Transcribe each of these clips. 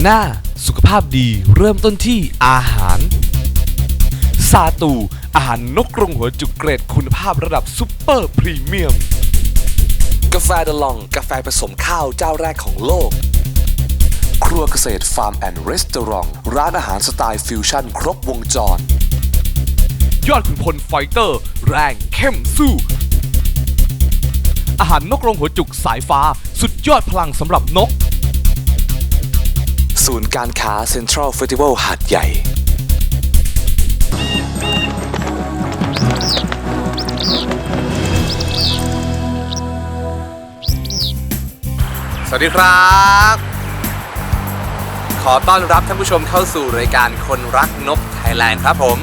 านาน่าสุขภาพดีเริ่มต้นที่อาหาร ซาตู อาหารนกกรงหัวจุกเกรดคุณภาพระดับซุปเปอร์พรีเมียม กาแฟเดลอง กาแฟผสมข้าวเจ้าแรกของโลก ครัวเกษตรฟาร์มแอนด์รีสตอรองร้านอาหารสไตล์ฟิวชั่นครบวงจร ยอดขุนพลไฟเตอร์ แรงเข้มสู้อาหารนกกรงหัวจุกสายฟ้า สุดยอดพลังสำหรับนก ศูนย์การค้าเซ็นทรัลเฟสติวัลหาดใหญ่สวัสดีครับ ขอต้อนรับท่านผู้ชมเข้าสู่รายการคนรักนกไทยแลนด์ครับผม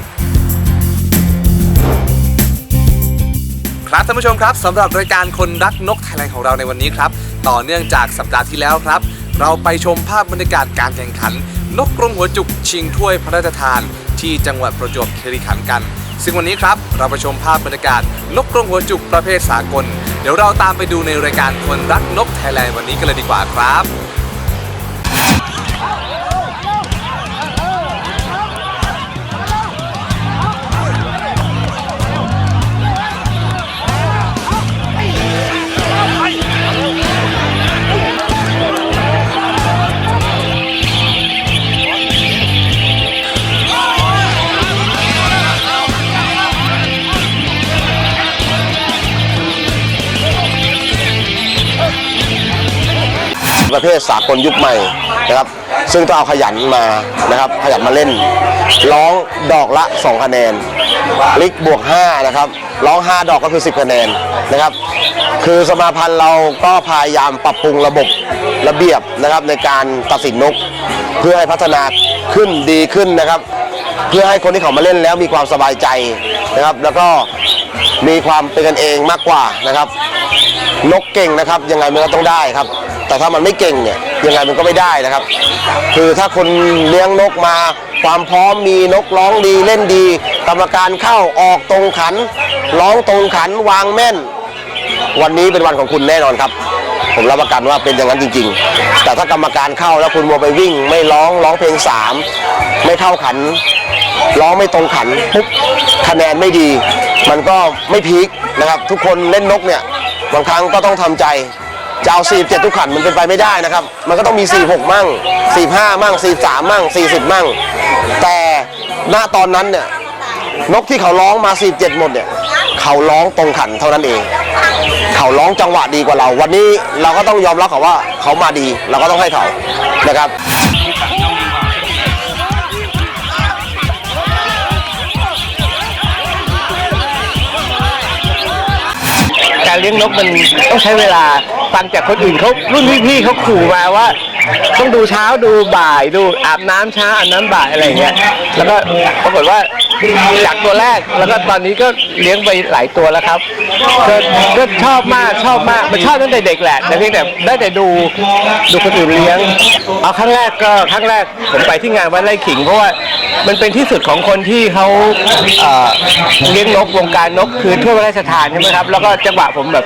ครับท่านผู้ชมครับสำหรับรายการคนรักนกไทยแลนด์ของเราในวันนี้ครับ ต่อเนื่องจากสัปดาห์ที่แล้วครับ เราไปชมภาพบรรยากาศการแข่งขัน นกกรงหัวจุกชิงถ้วยพระราชทาน ที่จังหวัดประจวบคีรีขันธ์กัน ซึ่งวันนี้ครับเราไปชมภาพบรรยากาศ นกกรงหัวจุกประเภทสากล เดี๋ยวเราตามไปดูในรายการคนรักนกไทยแลนด์วันนี้กันเลยดีกว่าครับ ประเภทสากลยุคใหม่นะครับ ซึ่งต้องเอาขยันมานะครับ ขยันมาเล่น ร้องดอกละ 2 คะแนน ลิกบวก 5 นะครับ ร้อง 5 ดอกก็คือ 10 คะแนนนะครับ คือสมาพันธ์เราก็พยายามปรับปรุงระบบระเบียบนะครับในการตัดสินนก เพื่อให้พัฒนาขึ้นดีขึ้นนะครับ เพื่อให้คนที่เขามาเล่นแล้วมีความสบายใจนะครับ แล้วก็มีความเป็นกันเองมากกว่านะครับ นกเก่งนะครับ ยังไงมันก็ต้องได้ครับ แต่ถ้ามันไม่เก่งเนี่ยยังไงมันก็ไม่ได้นะครับ คือถ้าคนเลี้ยงนกมา ความพร้อมมีนกร้องดีเล่นดี กรรมการเข้าออกตรงขัน ร้องตรงขันวางแม่น วันนี้เป็นวันของคุณแน่นอนครับ ผมรับประกันว่าเป็นอย่างนั้นจริง ๆ แต่ถ้ากรรมการเข้าแล้วคุณมัวไปวิ่ง ไม่ร้องร้องเพลงสามไม่เข้าขัน ร้องไม่ตรงขันปุ๊บคะแนนไม่ดี มันก็ไม่พีคนะครับ ทุกคนเล่นนกเนี่ยบางครั้งก็ต้องทำใจ จะเอา 4 7 ทุกขันมันเป็นไปไม่ได้นะครับ มันก็ต้องมี 4 6 มั่ง 4 5 มั่ง 4 3 มั่ง 40 มั่ง แต่ณตอนนั้นเนี่ย นกที่เขาร้องมา 47 หมดเนี่ย เขาร้องตรงขันเท่านั้นเอง เขาร้องจังหวะดีกว่าเรา วันนี้เราก็ต้องยอมรับเขาว่าเขามาดี เราก็ต้องให้เขานะครับ การเลี้ยงนกมันต้องใช้เวลาฟังจากคนอื่นเขารุ่นพี่ๆเขาขู่มาว่า ต้องดูเช้าดูบ่ายดูอาบน้ำเช้าอาบน้ำบ่ายอะไรอย่างเงี้ยแล้วก็ปรากฏว่า จากตัวแรกแล้วก็ตอนนี้ก็เลี้ยงไปหลายตัวแล้วครับก็ก็ชอบมากชอบมากมันชอบตั้งแต่เด็กแหละแต่เพียงแต่ได้แต่ดูดูคนอื่นเลี้ยงเอาครั้งแรกก็ครั้งแรกผมไปที่งานวัดไร่ขิงเพราะว่ามันเป็นที่สุดของคนที่เขาเอ่อเลี้ยงนกวงการนกคือทั่วพระราชทานใช่ไหมครับแล้วก็จังหวะผมแบบ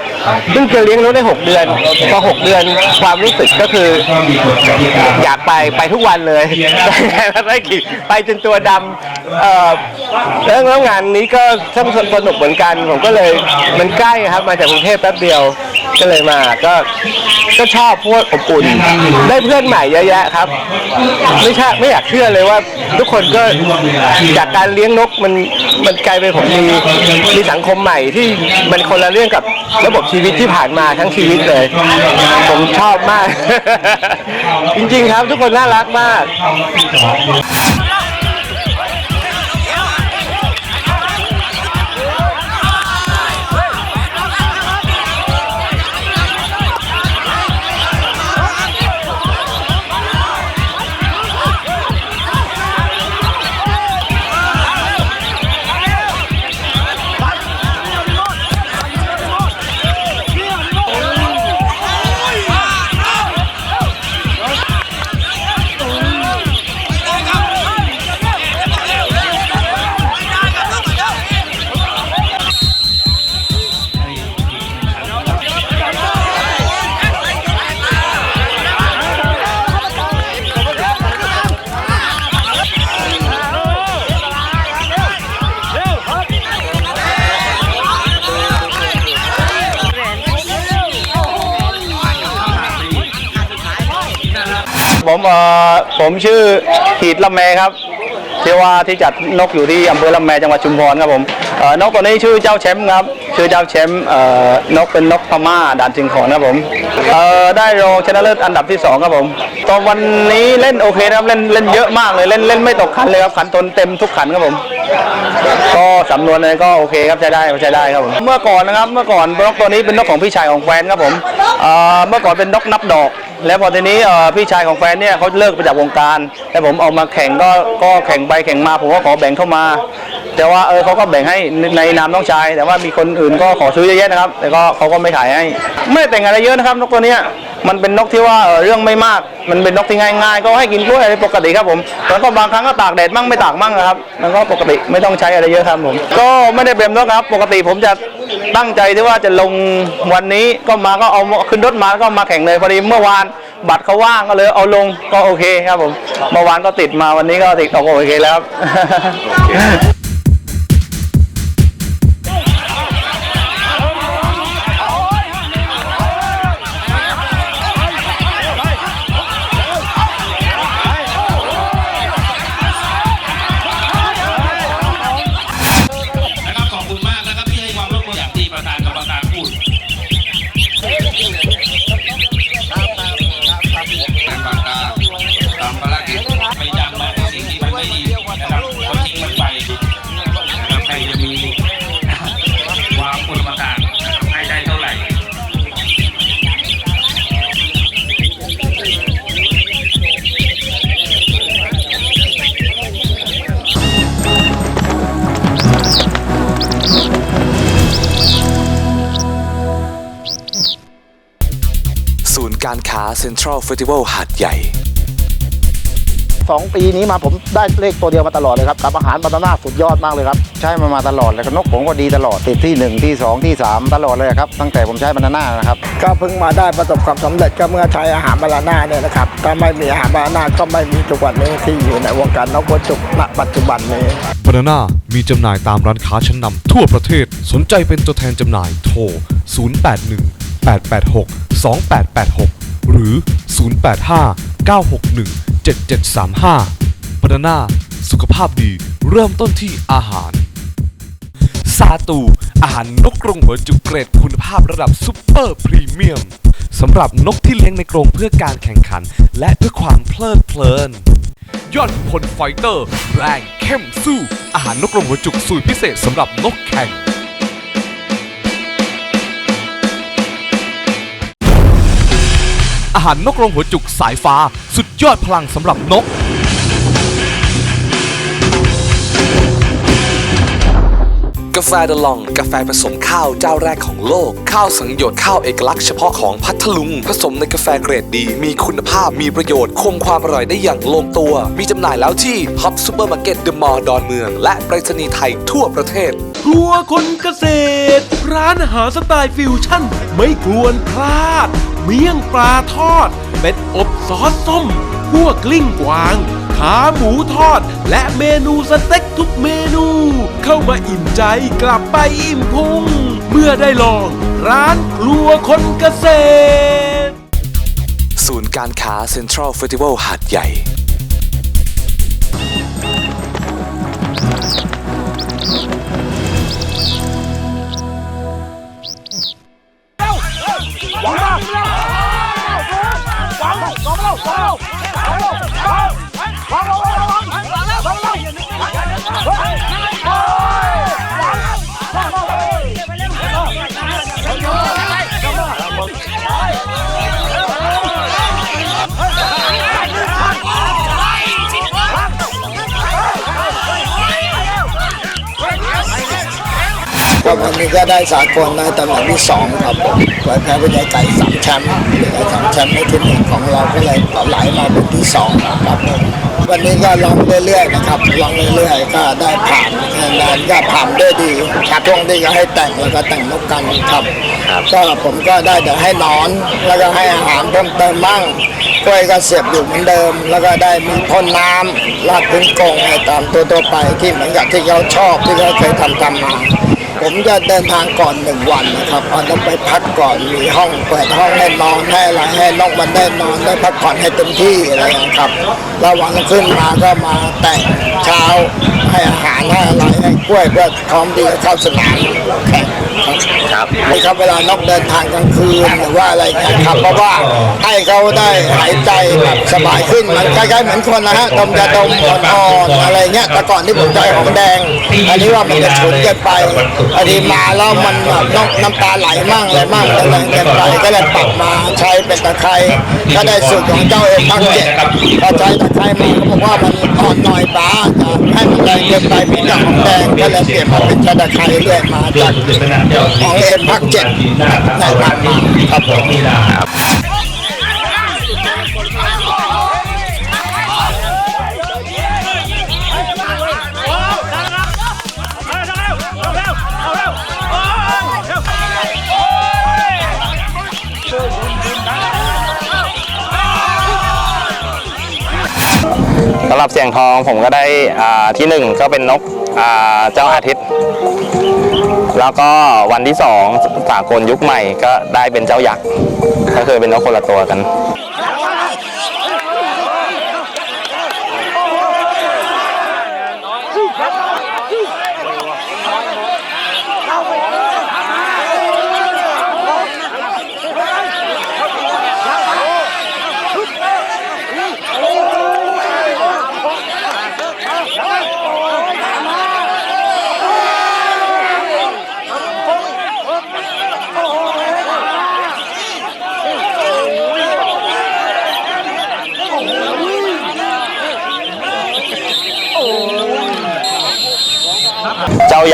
เพิ่งจะเลี้ยงนกได้หกเดือนพอหกเดือนความรู้สึกก็คือ อยากไปไปทุกวันเลยไปงานวัดไร่ขิงไปจนตัวดำ เอ่อแล้วแล้วงานนี้ก็สนุกเหมือนกัน ผมก็เลยมันใกล้ครับ มาจากกรุงเทพแป๊บเดียว ก็เลยมาก็ก็ชอบเพราะวกอบอุ่น ได้เพื่อนใหม่เยอะแยะครับ ไม่ใช่ไม่อยากเชื่อเลยว่า ทุกคนก็จากการเลี้ยงนกมันมันกลายเป็นผมมีมีสังคมใหม่ที่มันคนละเรื่องกับระบบชีวิตที่ผ่านมาทั้งชีวิตเลย ผมชอบมาก จริงๆครับทุกคนน่ารักมาก ผมเอ่อผมชื่อขีดละแมครับที่ว่าที่จัดนกอยู่ที่อำเภอละแมจังหวัดชุมพรครับผมเอ่อนกตัวนี้ชื่อเจ้าแชมป์ครับชื่อเจ้าแชมป์เอ่อนกเป็นนกพม่าด่านจิงขอนครับผมเอ่อได้รองชนะเลิศอันดับที่สองครับผมตอนวันนี้เล่นโอเคนะครับเล่นเล่นเยอะมากเลยเล่นเล่นไม่ตกขันเลยครับขันตนเต็มทุกขันครับผมก็สำนวนอะไรก็โอเคครับใช้ได้ใช้ได้ครับผมเมื่อก่อนนะครับเมื่อก่อนนกตัวนี้เป็นนกของพี่ชายของแฟนครับผมเอ่อเมื่อก่อนเป็นนกนับดอก แล้วพอทีนี้เอ่อพี่ชายของแฟนเนี่ยเขาเลิกไปจากวงการแล้วผมออกมาแข่งก็ก็แข่งไปแข่งมาผมก็ขอแบ่งเข้ามา แต่ว่าเออเขาก็แบ่งให้ในนามน้องชาย แต่ว่ามีคนอื่นก็ขอซื้อเยอะแยะนะครับ แต่ก็เขาก็ไม่ขายให้ ไม่แต่งอะไรเยอะนะครับนกตัวเนี้ยมันเป็นนกที่ว่าเออเรื่องไม่มาก มันเป็นนกที่ง่ายๆ ก็ให้กินกล้วยอะไรปกติครับผมแล้วก็บางครั้งก็ตากแดดมั่งไม่ตากมั่งนะครับ มันก็ปกติไม่ต้องใช้อะไรเยอะครับผม ก็ไม่ได้เป็นนกครับ ปกติผมจะตั้งใจที่ว่าจะลงวันนี้ก็มาก็เอาขึ้นรถมาก็มาแข่งเลยพอดีเมื่อวานบัตรเขาว่างก็เลยเอาลงก็โอเคครับผม เมื่อวานก็ติดมาวันนี้ก็ติดก็โอเคแล้วครับ เซ็นทรัลเฟสติวัลหาดใหญ่สองปีนี้มาผมได้เลขตัวเดียวมาตลอดเลยครับกับอาหารบานาน่าสุดยอดมากเลยครับ ใช้มามาตลอดเลยครับนกผมก็ดีตลอดติดที่ 1 ที่ 2 ที่ 3 ตลอดเลยครับ ตั้งแต่ผมใช้บานาน่านะครับ ก็เพิ่งมาได้ประสบความสำเร็จก็เมื่อใช้อาหารบาลาน่าเนี่ยนะครับถ้าไม่มีอาหารบาลาน่าก็ไม่มีทุกวันนี้ที่อยู่ในวงการนกกระจุกณปัจจุบันนี้บานาน่ามีจำหน่ายตามร้านค้าชั้นนำทั่วประเทศสนใจเป็นตัวแทนจำหน่ายโทร 081 886 2886 หรือ 085 961 7735บานาน่าสุขภาพดีเริ่มต้นที่อาหาร ซาตู อาหารนกกรงหัวจุกเกรดคุณภาพระดับซุปเปอร์พรีเมียมสำหรับนกที่เลี้ยงในกรงเพื่อการแข่งขัน และเพื่อความเพลิดเพลิน ยอดพลไฟเตอร์ แรงเข้มสู้ อาหารนกกรงหัวจุกสูตรพิเศษสำหรับนกแข่ง อาหารนกรงหัวจุกสายฟ้า สุดยอดพลังสำหรับนก กาแฟเดลอง กาแฟผสมข้าวเจ้าแรกของโลก ข้าวสังหยดข้าวเอกลักษณ์เฉพาะของพัทลุง ผสมในกาแฟเกรดดี มีคุณภาพมีประโยชน์คงความอร่อยได้อย่างลงตัว มีจำหน่ายแล้วที่ฮอปซูเปอร์มาร์เก็ตเดอะมอลล์ดอนเมือง และไปรษณีย์ไทยทั่วประเทศ ครัวคนเกษตร ร้านอาหารสไตล์ฟิวชั่น ไม่ควรพลาด เมี่ยงปลาทอด เป็ดอบซอสส้มหัวกลิ้งกวาง ขาหมูทอด และเมนูสเต็กทุกเมนู มาอิ่มใจกลับไปอิ่มพุง เมื่อได้ลองร้านครัวคนเกษตร ศูนย์การค้าเซ็นทรัลเฟสติวัลหาดใหญ่ ก็วันนี้ก็ได้สากลได้ตำแหน่งที่สองครับผมเผยแพ้เป็นใหญ่ไก่สามแชมป์ได้สามแชมป์ในที่หนึ่งของเราก็เลยต่อไหลมาเป็นที่สองครับผมวันนี้ก็ลองเรื่อยๆนะครับลองเรื่อยๆก็ได้ผ่านงานก็ผ่านด้วยดีครับช่วงนี้ก็ให้แต่งแล้วก็แต่งนกกันครับก็ผมก็ได้แต่ให้นอน แล้วก็ให้อาหารเพิ่มเติมบ้างกล้วยก็เสียบอยู่เหมือนเดิม แล้วก็ได้มีพ่นน้ำลาดพื้นกรงให้ตามตัวตัวๆไปที่เหมือนกับที่เขาชอบที่เขาเคยทำทำมา ผมจะเดินทางก่อนหนึ่งวันนะครับอาต้องไปพักก่อนมีห้องเปิดห้องให้นอนให้อะไรให้นกมันได้นอนได้พักผ่อนให้เต็มที่อะไรครับแล้ววันรุ่งขึ้นมาก็มาแต่งเช้าให้อาหารให้อะไรให้กล้วยเพื่อพร้อมที่จะเข้าสนามแข่งครับ นี่ครับเวลานกเดินทางกลางคืนหรือว่าอะไรเงี้ยครับเพราะว่าให้เขาได้หายใจแบบสบายขึ้นมันคล้ๆเหมือนคนนะฮะดมยาดมอ่อนๆอะไรเงี้ยแต่ก่อนที่ผมใจหอมแดง อันนี้ว่ามันจะฉุนเกินไปอันนี้มาแล้วมันแบบน้ำน้ำตาไหลมั่งอะไรมั่งจะแรงเกินไปก็เลยปรับมาใช้เป็นตะไคร้ก็ได้สูตรของเจ้าเอ็มพักเจ็ดพอใช้ตะไคร้มาเขาบอกว่ามันอ่อนหน่อยป้าให้มันแรงเกินไปเป็นจากหอมแดงก็เลยเปลี่ยนมาเป็นชาตะไคร้เรื่อยมาจากของเอ็มพักเจ็ดในผ่านมาครับผมสำหรับเสียงทองผมก็ได้ที่หนึ่งก็เป็นนก เจ้าอาทิตย์ แล้วก็วันที่สองสากลยุคใหม่ก็ได้เป็นเจ้ายักษ์ก็คือเป็นนกคนละตัวกัน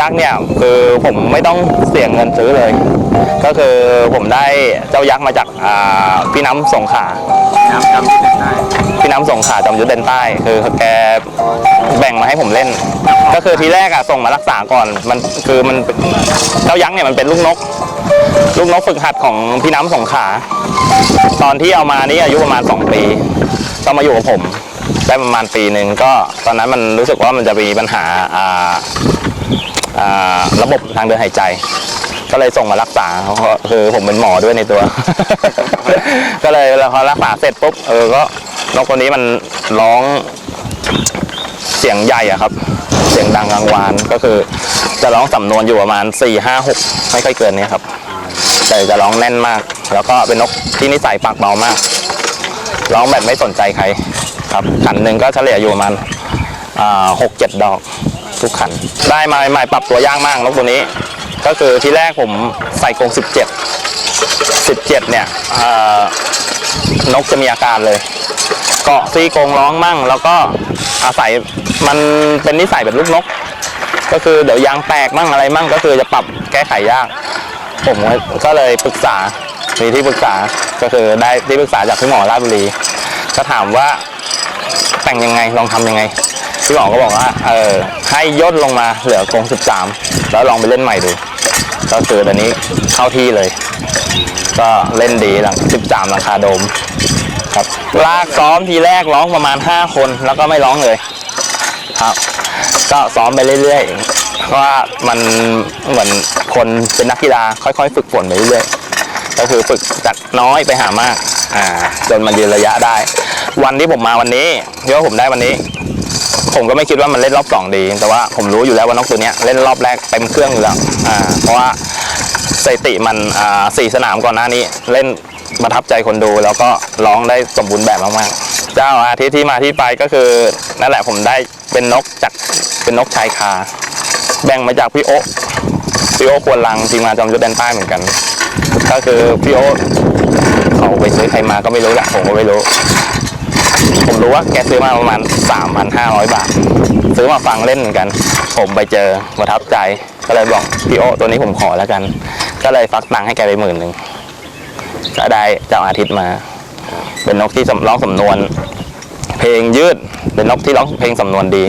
ยักษ์เนี่ยคือผมไม่ต้องเสี่ยงเงินซื้อเลย ก็คือผมได้เจ้ายักษ์มาจากอ่าพี่น้ำสงขลาพี่น้ำสงขลาจอมยุทธเดนใต้ คือแกแบ่งมาให้ผมเล่น ก็คือทีแรกอะส่งมารักษาก่อนมันคือมันเจ้ายักษ์เนี่ยมันเป็นลูกนก ลูกนกฝึกหัดของพี่น้ำสงขลาตอนที่เอามานี่อายุประมาณ 2 ปีต้องมาอยู่กับผมได้ประมาณปีหนึ่งก็ตอนนั้นมันรู้สึกว่ามันจะมีปัญหาอ่าอ่า ระบบทางเดินหายใจ ก็เลยส่งมารักษาคือผมเป็นหมอด้วยในตัว ก็เลยพอรักษาเสร็จปุ๊บเออก็นกตัวนี้มันร้องเสียงใหญ่อะครับ เสียงดังกลางวานก็คือ จะร้องสำนวนอยู่ประมาณ4ี่ห้าหกไม่ค่อยเกินนี้ครับแต่จะร้องแน่นมาก แล้วก็เป็นนกที่นิสัยปากเบามาก ร้องแบบไม่สนใจใคร ครับขันหนึ่งก็เฉลี่ยอยู่ประมาณหกเจ็ดดอก ทุกขัน ได้มาใหม่ปรับตัวยากมากนกตัวนี้ ก็คือที่แรกผมใส่กรง17 17 เนี่ยเอ่อนกจะมีอาการเลยเกาะซี่กรงร้องมั่ง แล้วก็อาศัยมันเป็นนิสัยแบบลูกนก ก็คือเดี๋ยวยางแตกมั่งอะไรมั่ง ก็คือจะปรับแก้ไขยาก ผมก็เลยปรึกษามีที่ปรึกษาก็คือได้ที่ปรึกษาจากพี่หมอราชบุรี ก็ถามว่าแต่งยังไงลองทำยังไง พี่หมอก็บอกว่าเออให้ย่นลงมาเหลือกรง13 แล้วลองไปเล่นใหม่ดู ก็คือตอนนี้เข้าที่เลย ก็เล่นดีหลัง 13ราคาโดมครับลากซ้อมทีแรกร้องประมาณ 5 คนแล้วก็ไม่ร้องเลย ครับ ก็ซ้อมไปเรื่อยๆเพราะว่ามันเหมือนคนเป็นนักกีฬาค่อยๆ ฝึกฝนไปเรื่อยๆก็คือฝึกจากน้อยไปหามากอ่าจนมันยืนระยะได้ วันที่ผมมาวันนี้ที่ว่าผมได้วันนี้ ผมก็ไม่คิดว่ามันเล่นรอบสองดี แต่ว่าผมรู้อยู่แล้วว่านกตัวนี้เล่นรอบแรกเต็มเครื่องอยู่แล้วอ่าเพราะว่าสถิติมันอ่าสี่สนามก่อนหน้านี้เล่นประทับใจคนดูแล้วก็ร้องได้สมบูรณ์แบบมากๆ เจ้าอาทิตย์ที่มาที่ไปก็คือนั่นแหละผมได้เป็นนกจากเป็นนกชายคา แบ่งมาจากพี่โอ๊ะพี่โอ๊ะควรลังทีมงานจอมยุทธแดนใต้เหมือนกัน ก็คือพี่โอ๊ะเขาไปซื้อใครมาก็ไม่รู้แหละผมก็ไม่รู้ ผมรู้ว่าแกซื้อมาประมาณ 3,500 บาท ซื้อมาฟังเล่นกัน ผมไปเจอประทับใจ ก็เลยบอกพี่โอตัวนี้ผมขอแล้วกัน ก็เลยฟักตังค์ให้แกไปหมื่นหนึ่งก็ได้เจ้าอาทิตย์มา เป็นนกที่ร้องสำนวน เพลงยืดเป็นนกที่ร้องเพลงสำนวนดี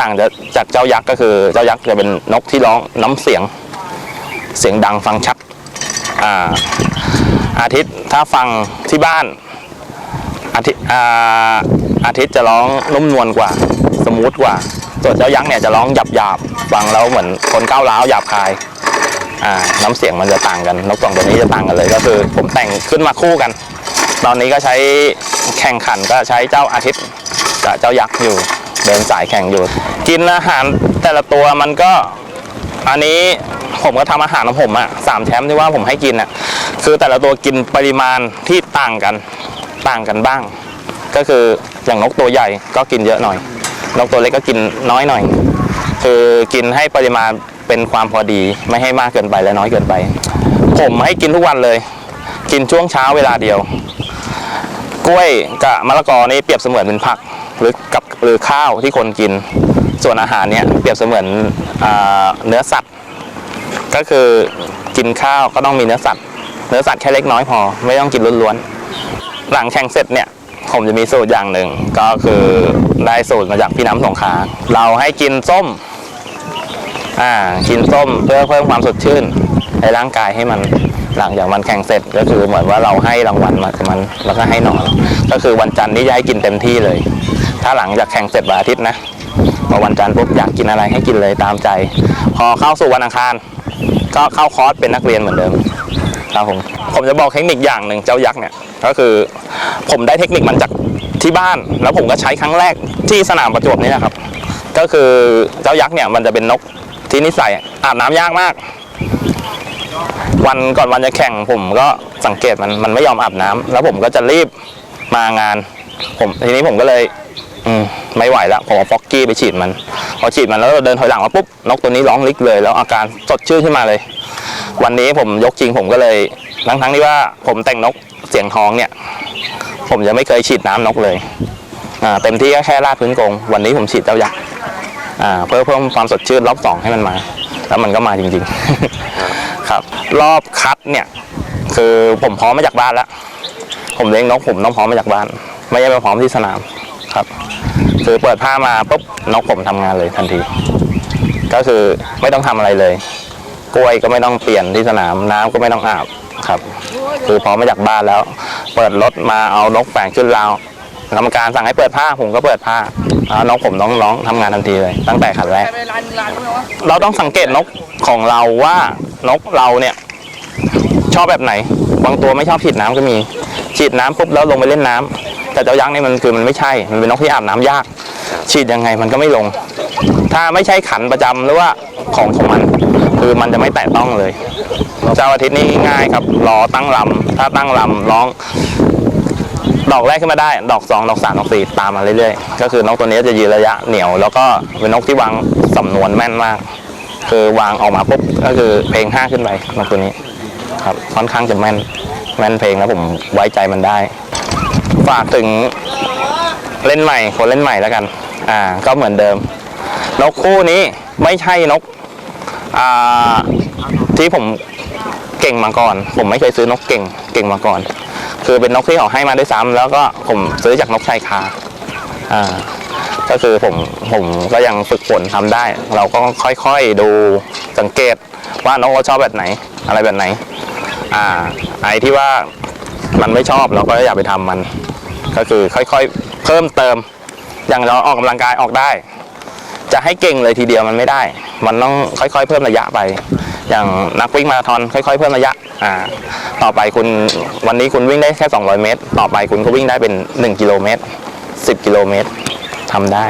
ต่างจากจากเจ้ายักษ์ก็คือเจ้ายักษ์จะเป็นนกที่ร้องน้ำเสียง เสียงดังฟังชัดอ่าอาทิตย์ถ้าฟังที่บ้าน อาทิตย์อาทิตย์จะร้องนุ่มนวลกว่า สมูทกว่า ส่วนเจ้ายักษ์เนี่ยจะร้องหยาบหยาบฟังแล้วเหมือนคนก้าวร้าวหยาบคายอ่าน้ำเสียงมันจะต่างกันนกสองตัวนี้จะต่างกันเลย ก็คือผมแต่งขึ้นมาคู่กัน ตอนนี้ก็ใช้แข่งขันก็ใช้เจ้าอาทิตย์กับเจ้ายักษ์อยู่เดินสายแข่งอยู่ กินอาหารแต่ละตัวมันก็อันนี้ผมก็ทำอาหารของผมอะสามแชมป์ที่ว่าผมให้กินอะคือแต่ละตัวกินปริมาณที่ต่างกัน ต่างกันบ้าง ก็คืออย่างนกตัวใหญ่ก็กินเยอะหน่อย นกตัวเล็กก็กินน้อยหน่อย คือกินให้ปริมาณเป็นความพอดีไม่ให้มากเกินไปและน้อยเกินไป ผมให้กินทุกวันเลย กินช่วงเช้าเวลาเดียว กล้วยกับมะละกอนี่เปรียบเสมือนเป็นผักหรือกับหรือข้าวที่คนกิน ส่วนอาหารเนี่ยเปรียบเสมือนอเนื้อสัตว์ ก็คือกินข้าวก็ต้องมีเนื้อสัตว์ เนื้อสัตว์แค่เล็กน้อยพอ ไม่ต้องกินล้วนๆ หลังแข่งเสร็จเนี่ยผมจะมีสูตรอย่างหนึ่งก็คือได้สูตรมาจากพี่น้ำสงขาเราให้กินส้ม อ่า กินส้มเพื่อเพิ่มความสดชื่นในร่างกายให้มันหลังจากมันแข่งเสร็จก็คือเหมือนว่าเราให้รางวัลมากับมันแล้วก็ให้นอนก็คือวันจันทร์นี่จะให้กินเต็มที่เลย ถ้าหลังจากแข่งเสร็จวันอาทิตย์นะพอวันจันทร์ปุ๊บอยากกินอะไรให้กินเลยตามใจ พอเข้าสู่วันอังคาร ก็เข้าคอร์สเป็นนักเรียนเหมือนเดิม ครับผมผมจะบอกเทคนิคอย่างหนึ่งเจ้ายักษ์เนี่ยก็คือผมได้เทคนิคมันจากที่บ้าน แล้วผมก็ใช้ครั้งแรกที่สนามประจวบนี่นะครับ ก็คือเจ้ายักษ์เนี่ยมันจะเป็นนกที่นิสัยอาบน้ำยากมาก วันก่อนวันจะแข่งผมก็สังเกตมันมันไม่ยอมอาบน้ำแล้วผมก็จะรีบมางาน ผมทีนี้ผมก็เลย อืมไม่ไหวแล้วผมเอาฟอกกี้ไปฉีดมัน พอฉีดมันแล้วเราเดินถอยหลังมาปุ๊บนกตัวนี้ร้องลิกเลย แล้วอาการสดชื่นขึ้นมาเลย วันนี้ผมยกจริงผมก็เลยทั้งทั้งที่ว่าผมแต่งนกเสียงทองเนี่ย ผมจะไม่เคยฉีดน้ำนกเลยอ่าเต็มที่ก็แค่ลาดพื้นกรงวันนี้ผมฉีดเจ้ายักษ์อ่าเพื่อเพิ่มความสดชื่นรอบสองให้มันมา แล้วมันก็มาจริง ๆ ครับ รอบคัดเนี่ย คือผมพร้อมมาจากบ้านแล้วผมเลี้ยงนกผมต้องพร้อมมาจากบ้าน ไม่ใช่ไปพร้อมที่สนาม ครับ คือเปิดผ้ามาปุ๊บนกผมทำงานเลยทันที ก็คือไม่ต้องทำอะไรเลย กล้วยก็ไม่ต้องเปลี่ยนที่สนามน้ำก็ไม่ต้องอาบครับ คือพร้อมมาจากบ้านแล้ว เปิดรถมาเอานกแฝงขึ้นราวกรรมการสั่งให้เปิดผ้าผมก็เปิดผ้าแล้วนกผมน้องร้องทำงานทันทีเลย ตั้งแต่ขันแรกเราต้องสังเกตนกของเราว่านกเราเนี่ย ชอบแบบไหน บางตัวไม่ชอบฉีดน้ำก็มี ฉีดน้ำปุ๊บแล้วลงไปเล่นน้ำแต่เจ้ายักษ์นี่มันคือมันไม่ใช่ มันเป็นนกที่อาบน้ำยาก ฉีดยังไงมันก็ไม่ลง ถ้าไม่ใช่ขันประจำหรือว่าของของมัน คือมันจะไม่แตะต้องเลย เจ้าอาทิตย์นี่ง่ายครับรอตั้งลำถ้าตั้งลำร้อง ดอกแรกขึ้นมาได้ ดอกสองดอกสามดอกสี่ตามมาเรื่อยๆ ก็คือนกตัวนี้จะยืนระยะเหนียว แล้วก็เป็นนกที่วางสำนวนแม่นมาก คือวางออกมาปุ๊บก็คือเพลงห้าขึ้นไปนกตัวนี้ ครับค่อนข้างจะแม่น แม่นเพลงแล้วผมไว้ใจมันได้ ฝากถึงเล่นใหม่คนเล่นใหม่แล้วกัน อ่า ก็เหมือนเดิม นกคู่นี้ไม่ใช่นก อ่า ที่ผมเก่งมาก่อน ผมไม่เคยซื้อนกเก่ง เก่งมาก่อน คือเป็นนกที่เขาให้มาด้วยซ้ำแล้วก็ผมซื้อจากนกชายคา อ่า ก็คือผมผมก็ยังฝึกฝนทำได้ เราก็ค่อยๆดูสังเกตว่านกเขาชอบแบบไหน อะไรแบบไหน อ่าไอ้ที่ว่ามันไม่ชอบเราก็อย่าไปทำมัน ก็คือค่อยๆ เพิ่มเติม อย่างเราออกกำลังกายออกได้ จะให้เก่งเลยทีเดียวมันไม่ได้ มันต้องค่อยๆ เพิ่มระยะไป อย่างนักวิ่งมาราธอนค่อย ๆ เพิ่มระยะอ่าต่อไปคุณวันนี้คุณวิ่งได้แค่ 200 เมตร ต่อไปคุณก็วิ่งได้เป็น 1 กิโลเมตร 10 กิโลเมตรทำได้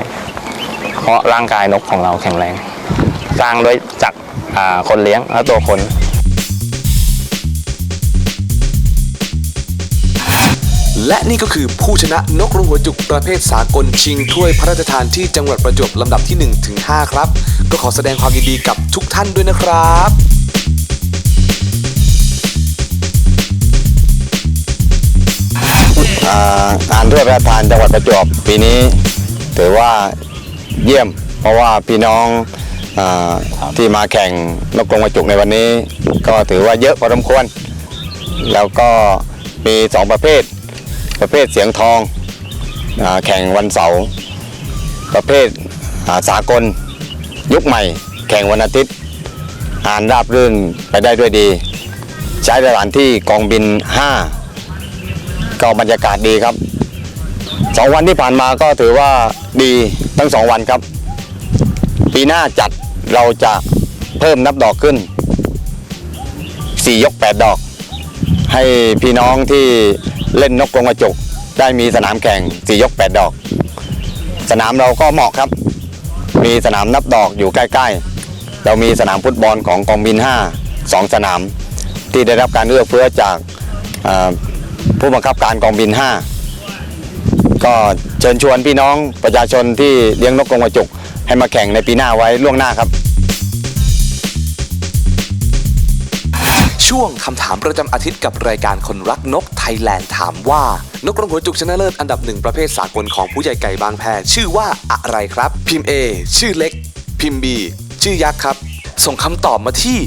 เพราะร่างกายนกของเราแข็งแรงสร้างด้วยจากคนเลี้ยงและตัวคน และนี่ก็คือผู้ชนะนกรงหัวจุกประเภทสากลชิงถ้วยพระราชทานที่จังหวัดประจวบลำดับที่1ถึง5ครับ ก็ขอแสดงความยินดีกับทุกท่านด้วยนะครับอ่างานถ้วยพระราชทานจังหวัดประจวบปีนี้ถือว่าเยี่ยม เพราะว่าพี่น้องอที่มาแข่งนกกรงกระจุกในวันนี้ ก็ถือว่าเยอะพอสมควร แล้วก็มีสองประเภท ประเภทเสียงทองอแข่งวันเสาร์ประเภทสากล ยุคใหม่ แข่งวันอาทิตย์อ่านราบรื่นไปได้ด้วยดี ใช้สถานที่กองบิน 5 ก็บรรยากาศดีครับสองวันที่ผ่านมาก็ถือว่าดีทั้งสองวันครับ ปีหน้าจัดเราจะเพิ่มนับดอกขึ้น 4 ยก 8 ดอก ให้พี่น้องที่ เล่นนกกรงกระจก ได้มีสนามแข่ง4ยก8ดอก สนามเราก็เหมาะครับ มีสนามนับดอกอยู่ใกล้ๆ เรามีสนามฟุตบอลของกองบิน5 2สนาม ที่ได้รับการเอื้อเฟื้อจากผู้บังคับการกองบิน 5 ก็เชิญชวนพี่น้องประชาชนที่เลี้ยงนกกรงกระจกให้มาแข่งในปีหน้าไว้ล่วงหน้าครับ ช่วงคำถามประจำอาทิตย์กับรายการคนรักนกไทยแลนด์ถามว่า นกกรงหัวจุกชนะเลิศอันดับหนึ่งประเภทสากลของผู้ใหญ่ไก่บางแพชื่อว่าอะไรครับ พิมพ์ A ชื่อเล็ก พิมพ์ B ชื่อยักษ์ครับ ส่งคำตอบมาที่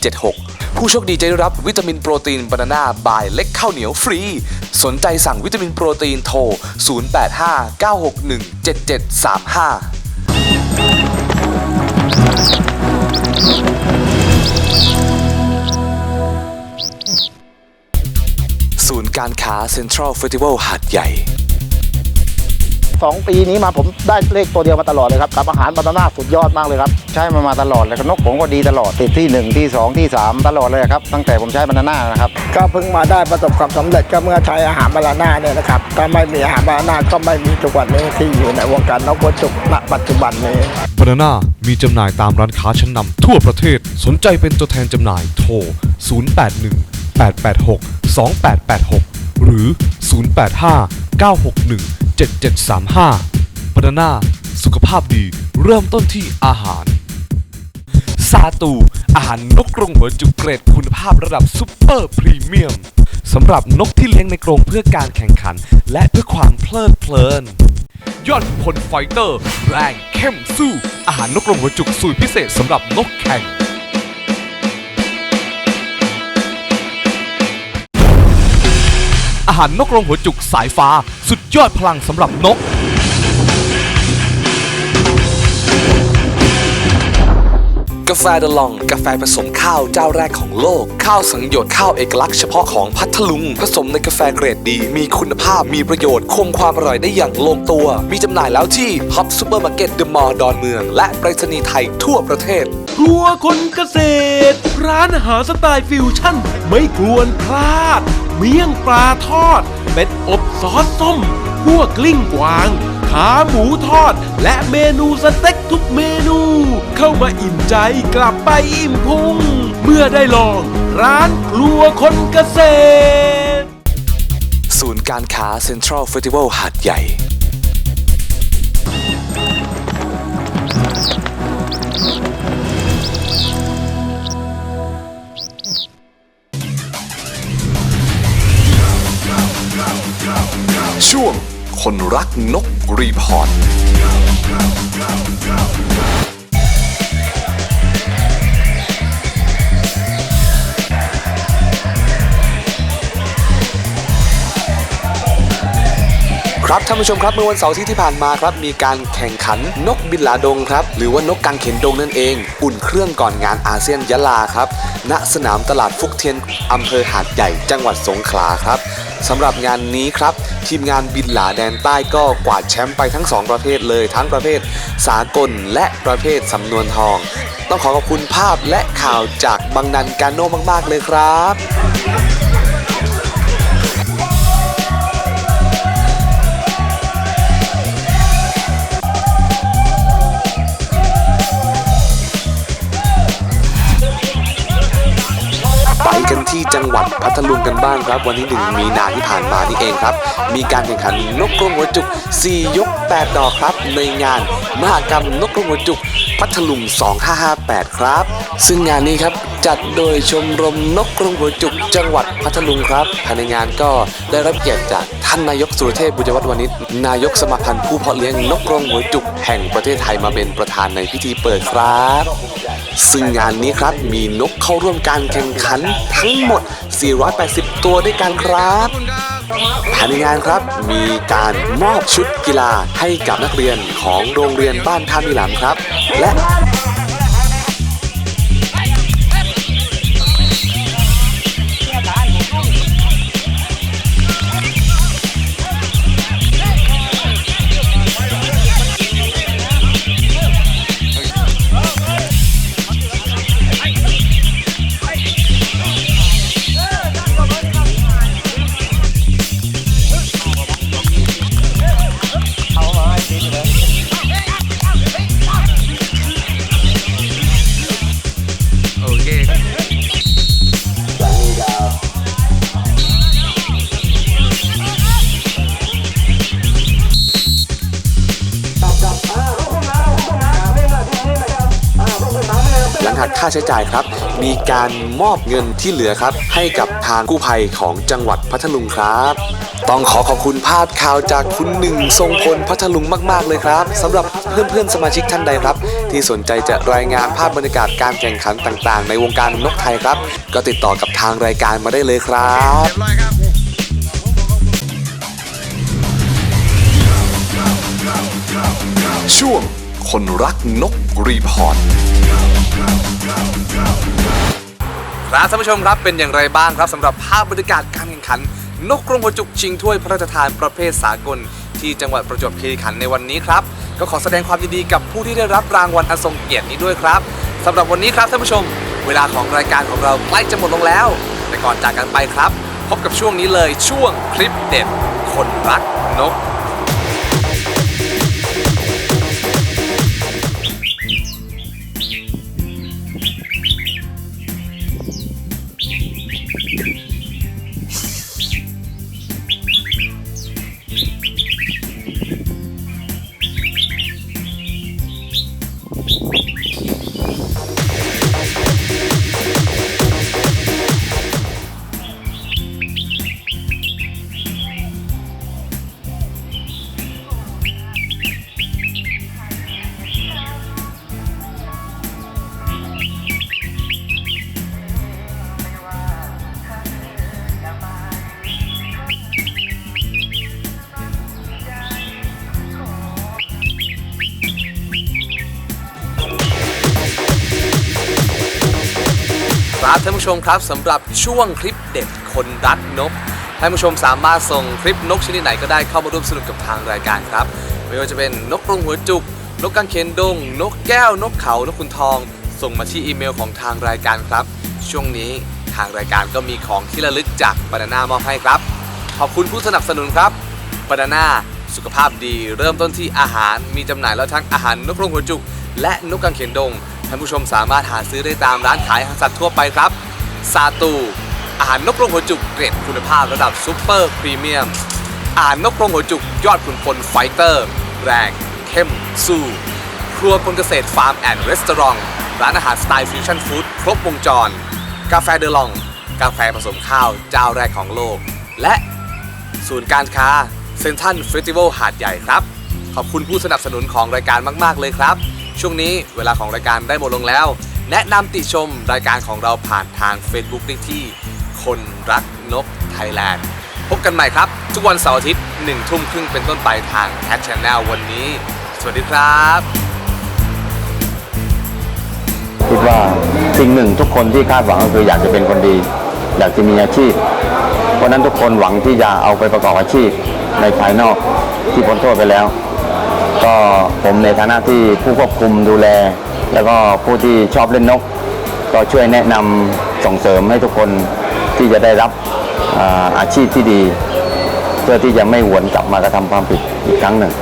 0803068476 ผู้โชคดีจะได้รับวิตามินโปรตีนบานาน่าบายเล็กข้าวเหนียวฟรี สนใจสั่งวิตามินโปรตีนโทร 0859617735 ศูนย์การค้าเซ็นทรัลเฟสติวัลหาดใหญ่ สองปีนี้มาผมได้เลขตัวเดียวมาตลอดเลยครับกับอาหารบานาน่าสุดยอดมากเลยครับ ใช้มามาตลอดเลยครับนกผมก็ดีตลอดติดที่หนึ่งที่สองที่สามตลอดเลยครับ ตั้งแต่ผมใช้บานาน่านะครับ ก็เพิ่งมาได้ประสบความสำเร็จก็เมื่อใช้อาหารบาลาน่าเนี่ยนะครับถ้าไม่มีอาหารบาลาน่าก็ไม่มีทุกวันนี้ที่อยู่ในวงการนกกระจุกณปัจจุบันนี้บานาน่ามีจำหน่ายตามร้านค้าชั้นนำทั่วประเทศสนใจเป็นตัวแทนจำหน่ายโทร 081 886 2886 หรือ 085 961 7735บานาน่าสุขภาพดี เริ่มต้นที่อาหาร ซาตู อาหารนกกรงหัวจุกเกรดคุณภาพระดับซุปเปอร์พรีเมียมสำหรับนกที่เลี้ยงในกรงเพื่อการแข่งขัน และเพื่อความเพลิดเพลิน ยอดพลไฟเตอร์ แรงเข้มสู้ อาหารนกกรงหัวจุกสูตรพิเศษสำหรับนกแข่ง อาหารนกรงหัวจุกสายฟ้า สุดยอดพลังสำหรับนกาแฟดลอง กาแฟผสมข้าวเจ้าแรกของโลก ข้าวสังหยดข้าวเอกลักษณ์เฉพาะของพัทลุง ผสมในกาแฟเกรดดี มีคุณภาพมีประโยชน์คงความอร่อยได้อย่างลงตัว มีจำหน่ายแล้วที่ฮับซูเปอร์มาร์เก็ตเดอะมอลล์ดอนเมือง และไปรษณีย์ไทยทั่วประเทศ ครัวคนเกษตร ร้านอาหารสไตล์ฟิวชั่น ไม่ควรพลาด เมี่ยงปลาทอด เป็ดอบซอสส้มคั่วกกลิ้งกวาง ขาหมูทอด และเมนูสเต็กทุกเมนู มาอิ่มใจกลับไปอิ่มพุง เมื่อได้ลองร้านครัวคนเกษตร ศูนย์การค้าเซ็นทรัลเฟสติวัลหาดใหญ่ ช่วงคนรักนกรีพอร์ต ครับท่านผู้ชมครับเมื่อวันเสาร์ที่ที่ผ่านมาครับมีการแข่งขันนกบินหลาดงครับหรือว่านกกังเขนดงนั่นเอง อุ่นเครื่องก่อนงานอาเซียนยะลาครับณสนามตลาดฟุกเทียนอำเภอหาดใหญ่จังหวัดสงขลาครับสำหรับงานนี้ครับทีมงานบินหลาแดนใต้ก็กวาดแชมป์ไปทั้ง 2 ประเภทเลย ทั้งประเภทสากลและประเภทสำนวนทอง ต้องขอขอบคุณภาพและข่าวจากบังนันกาโนมาก ๆ เลยครับ กันที่จังหวัดพัทลุงกันบ้างครับ วันที่ 1 มีนาที่ผ่านมานี่เองครับ มีการแข่งขันนกกรงหัวจุก 4 ยก 8 ดอกครับ ในงานมหกรรมนกกรงหัวจุก พัทลุง 2558 ครับ ซึ่งงานนี้ครับจัดโดยชมรมนกกรงหัวจุก จังหวัดพัทลุงครับภายในงานก็ได้รับเกียรติจากท่านนายกสุรเทพบุญวัฒน์วณิชนายกสมาพันธ์ผู้เพาะเลี้ยงนกกรงหัวจุก แห่งประเทศไทยมาเป็นประธานในพิธีเปิดครับ ซึ่งงานนี้ครับมีนกเข้าร่วมการแข่งขันทั้งหมด 480 ตัวด้วยกันครับภายในงานครับมีการมอบชุดกีฬาให้กับนักเรียนของโรงเรียนบ้านท่ามิหลามครับ และ ใช้จ่ายครับ มีการมอบเงินที่เหลือครับ ให้กับทางกู้ภัยของจังหวัดพัทลุงครับ ต้องขอขอบคุณภาพข่าวจากคุณหนึ่งทรงพลพัทลุงมาก ๆ เลยครับสำหรับเพื่อนๆสมาชิกท่านใดครับ ที่สนใจจะรายงานภาพบรรยากาศการแข่งขันต่าง ๆ ในวงการนกไทยครับ ก็ติดต่อกับทางรายการมาได้เลยครับช่วง คนรักนกรีพอร์ตครับท่านผู้ชมครับเป็นอย่างไรบ้างครับสำหรับภาพบรรยากาศการแข่งขัน นกกรงหัวจุกชิงถ้วยพระราชทานประเภทสากล ที่จังหวัดประจวบคีรีขันธ์ในวันนี้ครับ ก็ขอแสดงความยินดีกับผู้ที่ได้รับรางวัลอันทรงเกียรตินี้ด้วยครับสำหรับวันนี้ครับท่านผู้ชม เวลาของรายการของเราใกล้จะหมดลงแล้ว แต่ก่อนจากกันไปครับ พบกับช่วงนี้เลยช่วงคลิปเด็ดคนรักนก ผู้ชมครับสำหรับช่วงคลิปเด็ดคนรักนกท่านผู้ชมสามารถส่งคลิปนกชนิดไหนก็ได้เข้ามาร่วมสนุกกับทางรายการครับ ไม่ว่าจะเป็นนกกรงหัวจุก นกกางเขนดง นกแก้วนกเขา นกขุนทอง ส่งมาที่อีเมลของทางรายการครับ ช่วงนี้ทางรายการก็มีของที่ระลึกจากบานาน่ามอบให้ครับ ขอบคุณผู้สนับสนุนครับบานาน่าสุขภาพดี เริ่มต้นที่อาหารมีจำหน่ายแล้วทั้งอาหารนกกรงหัวจุก และนกกางเขนดงท่านผู้ชมสามารถหาซื้อได้ตามร้านขายอาหารสัตว์ทั่วไปครับ ซาตู อาหารนกกรงหัวจุกเกรดคุณภาพระดับซูเปอร์พรีเมียม อาหารนกกรงหัวจุกยอดขุนพลไฟเตอร์ แรง เข้ม สู้ ครัวคนเกษตรฟาร์มแอนด์รีสตอรองร้านอาหารสไตล์ฟิวชั่นฟู้ดครบวงจร กาแฟเดลอง กาแฟผสมข้าวเจ้าแรกของโลก และศูนย์การค้าเซนทันเฟสติวัลหาดใหญ่ครับ ขอบคุณผู้สนับสนุนของรายการมาก ๆ เลยครับ ช่วงนี้เวลาของรายการได้หมดลงแล้ว แนะนำติชมรายการของเราผ่านทาง Facebook ได้ที่ คนรักนกไทยแลนด์พบกันใหม่ครับ ทุกวันเสาร์อาทิตย์หนึ่งทุ่มครึ่งเป็นต้นไปทางแ c ช Channel วันนี้ สวัสดีครับคิดว่าสิ่งหนึ่งทุกคนที่คาดหวังก็คืออยากจะเป็นคนดี อยากจะมีอาชีพ เพราะฉะนั้นทุกคนหวังที่จะเอาไปประกอบอาชีพในภายนอกที่พ้นโทษไปแล้ว ก็ผมในฐานะที่ผู้ควบคุมดูแล แล้วก็ผู้ที่ชอบเล่นนก ก็ช่วยแนะนำส่งเสริมให้ทุกคนที่จะได้รับอาอาชีพที่ดี เพื่อที่จะไม่หวนกลับมากระทำความผิดอีกครั้งหนึ่ง